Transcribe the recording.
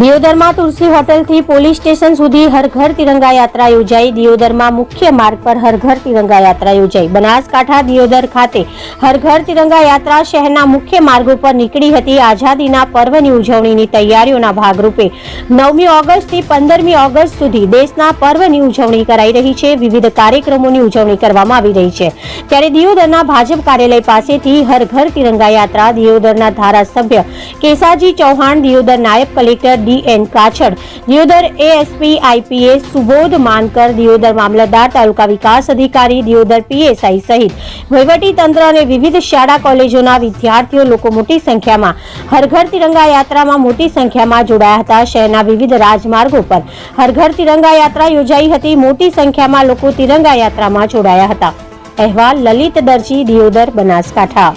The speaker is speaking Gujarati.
દિયોદરમાં તુલસી હોટલથી પોલીસ સ્ટેશન સુધી હર ઘર તિરંગા યાત્રા યોજાઈ. દિયોદરમાં મુખ્ય માર્ગ પર હર ઘર તિરંગા યાત્રા યોજાઈ. બનાસકાંઠા દિયોદર ખાતે હર ઘર તિરંગા યાત્રા શહેરના મુખ્ય માર્ગ ઉપર નીકળી હતી. આઝાદીના પર્વની ઉજવણીની તૈયારીઓના ભાગરૂપે નવમી ઓગસ્ટથી પંદરમી ઓગસ્ટ સુધી દેશના પર્વની ઉજવણી કરાઈ રહી છે. વિવિધ કાર્યક્રમોની ઉજવણી કરવામાં આવી રહી છે. ત્યારે દિયોદરના ભાજપ કાર્યાલય પાસેથી હર ઘર તિરંગા યાત્રા, દિયોદરના ધારાસભ્ય કેસાજી ચૌહાણ, દિયોદર નાયબ collector D N Kachhad. Deodar ASP IPS Subodh Mankar, Deodar મામલતદાર, તાલુકા વિકાસ અધિકારી, દિયોદર પીએસઆઈ સહિત વહીવટી તંત્ર અને વિવિધ શાળા કોલેજોના વિદ્યાર્થીઓ લોકો મોટી સંખ્યામાં હરઘર તિરંગા યાત્રામાં મોટી સંખ્યામાં જોડાયા હતા. શહેરના વિવિધ રાજમાર્ગો પર હરઘર તિરંગા યાત્રા યોજાઈ હતી. મોટી સંખ્યામાં લોકો તિરંગા યાત્રામાં જોડાયા હતા. અહેવાલ લલિત દરજી, દિયોદર બનાસકાંઠા.